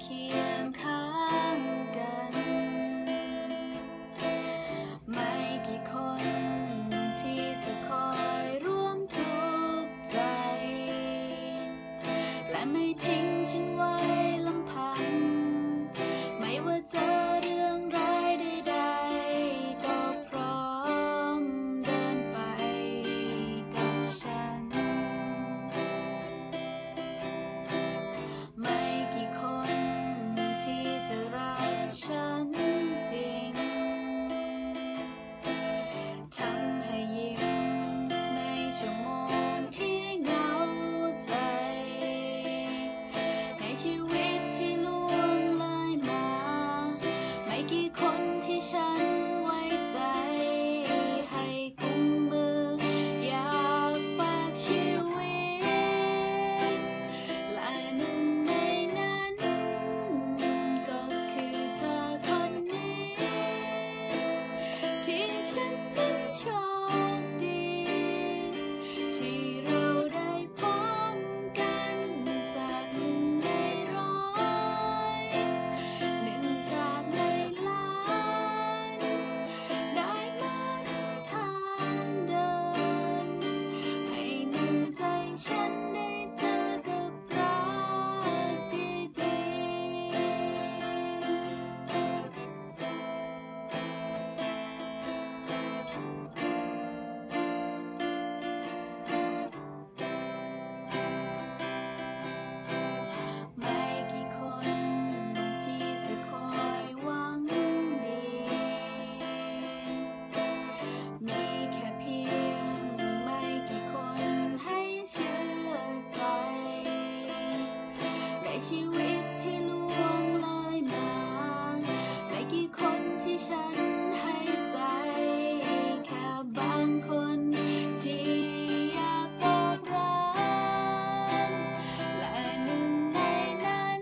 เคียงข้างกัน ไม่กี่คนที่จะคอยร่วมทุกข์ใจ และไม่ทิ้งฉันไว้ลำพัง ไม่ว่าเจอ ชีวิตที่ล่วงเลยมา ไม่กี่คนที่ฉันไว้ใจ ให้กุมมือ อยากฝากชีวิต และหนึ่งในนั้น ก็คือเธอคนนี้ ที่ฉัน ชีวิตที่ล่วงเลยมา ไม่กี่คนที่ฉันให้ใจ แค่บางคนที่อยากบอกรักและหนึ่งในนั้น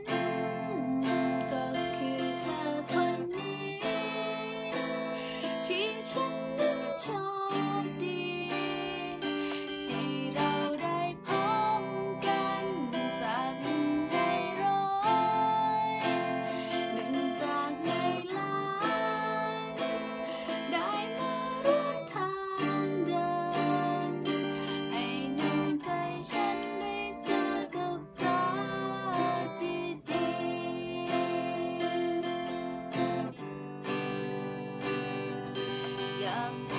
ก็คือเธอคนนี้ ที่ฉันนั้นชอบ up.